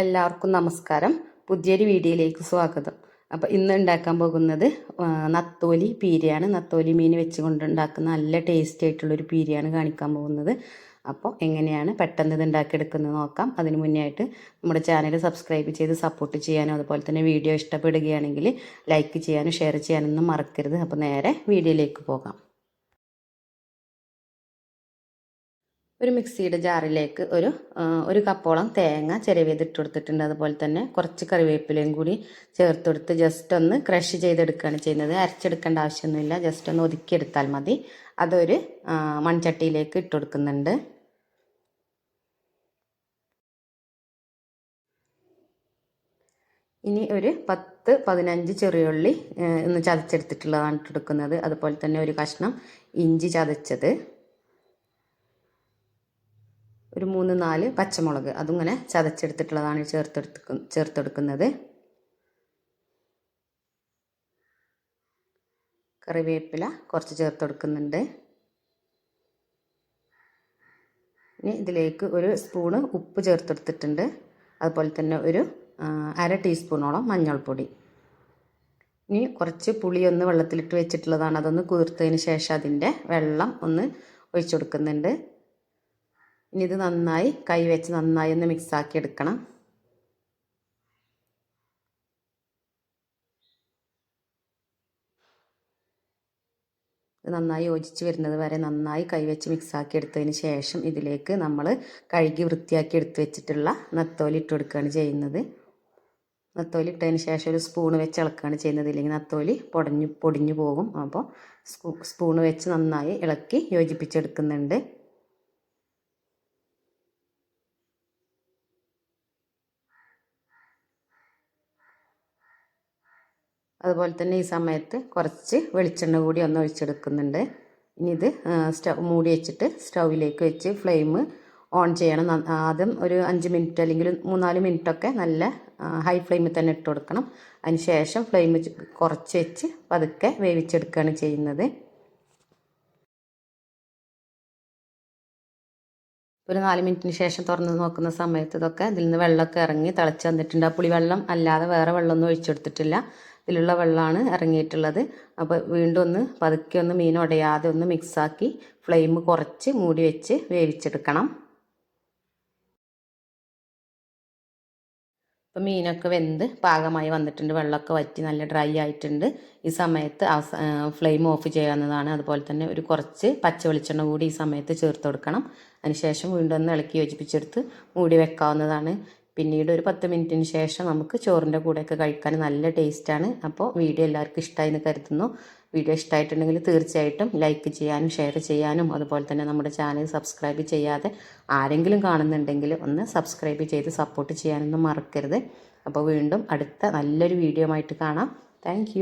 എല്ലാവർക്കും നമസ്കാരം. പുതിയൊരു വീഡിയോയിലേക്ക് സ്വാഗതം. അപ്പോൾ ഇന്ന് ഉണ്ടാക്കാൻ പോകുന്നത് നത്തോലി പീരയാണ്. നത്തോലി മീൻ വെച്ചുകൊണ്ട് ഉണ്ടാക്കുന്ന നല്ല ടേസ്റ്റി ആയിട്ടുള്ളൊരു പീരയാണ് കാണിക്കാൻ പോകുന്നത്. അപ്പോൾ എങ്ങനെയാണ് പെട്ടെന്ന് ഇത് ഉണ്ടാക്കിയെടുക്കുന്നത് നോക്കാം. അതിന് മുന്നേ ആയിട്ട് നമ്മുടെ ചാനൽ സബ്സ്ക്രൈബ് ചെയ്ത് സപ്പോർട്ട് ചെയ്യാനും അതുപോലെ തന്നെ വീഡിയോ ഇഷ്ടപ്പെടുകയാണെങ്കിൽ ലൈക്ക് ചെയ്യാനും ഷെയർ ചെയ്യാനൊന്നും മറക്കരുത്. അപ്പോൾ നേരെ വീഡിയോയിലേക്ക് പോകാം. ഒരു മിക്സിയുടെ ജാറിലേക്ക് ഒരു ഒരു കപ്പോളം തേങ്ങ ചിരവിയത് ഇട്ട് കൊടുത്തിട്ടുണ്ട് അതുപോലെ തന്നെ കുറച്ച് കറിവേപ്പിലയും കൂടി ചേർത്തെടുത്ത് ജസ്റ്റ് ഒന്ന് ക്രഷ് ചെയ്തെടുക്കുകയാണ് ചെയ്യുന്നത്. അരച്ചെടുക്കേണ്ട ആവശ്യമൊന്നുമില്ല. ജസ്റ്റ് ഒന്ന് ഒതുക്കിയെടുത്താൽ മതി. അതൊരു മൺചട്ടിയിലേക്ക് ഇട്ട് കൊടുക്കുന്നുണ്ട് ഇനി ഒരു പത്ത് പതിനഞ്ച് ചെറിയുള്ളി ഒന്ന് ചതച്ചെടുത്തിട്ടുള്ളതാണ് ഇട്ടെടുക്കുന്നത്. അതുപോലെ തന്നെ ഒരു കഷ്ണം ഇഞ്ചി ചതച്ചത്. ഒരു മൂന്ന് നാല് പച്ചമുളക്. അതിങ്ങനെ ചതച്ചെടുത്തിട്ടുള്ളതാണ് ചേർത്തെടുത്ത് ചേർത്തെടുക്കുന്നത്. കറിവേപ്പില കുറച്ച് ചേർത്തെടുക്കുന്നുണ്ട്. ഇനി ഇതിലേക്ക് ഒരു സ്പൂണ് ഉപ്പ് ചേർത്തെടുത്തിട്ടുണ്ട്. അതുപോലെ തന്നെ ഒരു അര ടീസ്പൂണോളം മഞ്ഞൾപ്പൊടി. ഇനി കുറച്ച് പുളി ഒന്ന് വെള്ളത്തിലിട്ട് വെച്ചിട്ടുള്ളതാണ്. അതൊന്ന് കുതിർത്തതിന് ശേഷം അതിന്റെ വെള്ളം ഒന്ന് ഒഴിച്ചു കൊടുക്കുന്നുണ്ട്. ഇനി ഇത് നന്നായി കൈ വെച്ച് നന്നായി ഒന്ന് മിക്സാക്കി എടുക്കണം. ഇത് നന്നായി യോജിച്ച് വരുന്നത് വരെ നന്നായി കൈവച്ച് മിക്സാക്കി എടുത്തതിന് ശേഷം ഇതിലേക്ക് നമ്മൾ കഴുകി വൃത്തിയാക്കി എടുത്ത് വെച്ചിട്ടുള്ള നത്തോലി ഇട്ട് കൊടുക്കുകയാണ് ചെയ്യുന്നത്. നത്തോലി ഇട്ടതിന് ശേഷം ഒരു സ്പൂണ് വെച്ച് ഇളക്കുകയാണ് ചെയ്യുന്നത്. ഇല്ലെങ്കിൽ നത്തോലി പൊടഞ്ഞു പൊടിഞ്ഞു പോകും. അപ്പോൾ സ്പൂണ് വെച്ച് നന്നായി ഇളക്കി യോജിപ്പിച്ചെടുക്കുന്നുണ്ട്. അതുപോലെ തന്നെ ഈ സമയത്ത് കുറച്ച് വെളിച്ചെണ്ണ കൂടി ഒന്ന് ഒഴിച്ചെടുക്കുന്നുണ്ട്. ഇനി ഇത് സ്റ്റവ് മൂടി വെച്ചിട്ട് സ്റ്റൗവിലേക്ക് വെച്ച് ഫ്ലെയിം ഓൺ ചെയ്യണം. ആദ്യം ഒരു അഞ്ച് മിനിറ്റ് അല്ലെങ്കിൽ മൂന്നാൽ മിനിറ്റൊക്കെ നല്ല ഹൈ ഫ്ലെയിമിൽ തന്നെ ഇട്ട് കൊടുക്കണം. അതിന് ശേഷം ഫ്ലെയിം കുറച്ച് വെച്ച് പതുക്കെ വേവിച്ചെടുക്കുകയാണ് ചെയ്യുന്നത്. ഒരു നാല് മിനിറ്റിന് ശേഷം തുറന്ന് നോക്കുന്ന സമയത്ത് ഇതൊക്കെ ഇതിൽ നിന്ന് വെള്ളമൊക്കെ ഇറങ്ങി തിളച്ച് വന്നിട്ടുണ്ട്. ആ പുളിവെള്ളം അല്ലാതെ വേറെ വെള്ളമൊന്നും ഒഴിച്ചെടുത്തിട്ടില്ല. ഇതിലുള്ള വെള്ളമാണ് ഇറങ്ങിയിട്ടുള്ളത്. അപ്പോൾ വീണ്ടും ഒന്ന് പതുക്കെ ഒന്ന് മീൻ ഉടയാതെ ഒന്ന് മിക്സാക്കി ഫ്ലെയിം കുറച്ച് മൂടി വെച്ച് വേവിച്ചെടുക്കണം. ഇപ്പോൾ മീനൊക്കെ വെന്ത് പാകമായി വന്നിട്ടുണ്ട്. വെള്ളമൊക്കെ വറ്റി നല്ല ഡ്രൈ ആയിട്ടുണ്ട്. ഈ സമയത്ത് ഫ്ലെയിം ഓഫ് ചെയ്യാവുന്നതാണ്. അതുപോലെ തന്നെ ഒരു കുറച്ച് പച്ച വെളിച്ചെണ്ണ കൂടി ഈ സമയത്ത് ചേർത്ത് കൊടുക്കണം. അതിനുശേഷം വീണ്ടും ഒന്ന് ഇളക്കി യോജിപ്പിച്ചെടുത്ത് മൂടി വെക്കാവുന്നതാണ്. പിന്നീട് ഒരു പത്ത് മിനിറ്റിന് ശേഷം നമുക്ക് ചോറിന്റെ കൂടെയൊക്കെ കഴിക്കാൻ നല്ല ടേസ്റ്റാണ്. അപ്പോൾ വീഡിയോ എല്ലാവർക്കും ഇഷ്ടമായി എന്ന് കരുതുന്നു. വീഡിയോ ഇഷ്ടമായിട്ടുണ്ടെങ്കിൽ തീർച്ചയായിട്ടും ലൈക്ക് ചെയ്യാനും ഷെയർ ചെയ്യാനും അതുപോലെ തന്നെ നമ്മുടെ ചാനൽ സബ്സ്ക്രൈബ് ചെയ്യാതെ ആരെങ്കിലും കാണുന്നുണ്ടെങ്കിൽ ഒന്ന് സബ്സ്ക്രൈബ് ചെയ്ത് സപ്പോർട്ട് ചെയ്യാനൊന്നും മറക്കരുത്. അപ്പോൾ വീണ്ടും അടുത്ത നല്ലൊരു വീഡിയോ ആയിട്ട് കാണാം. താങ്ക്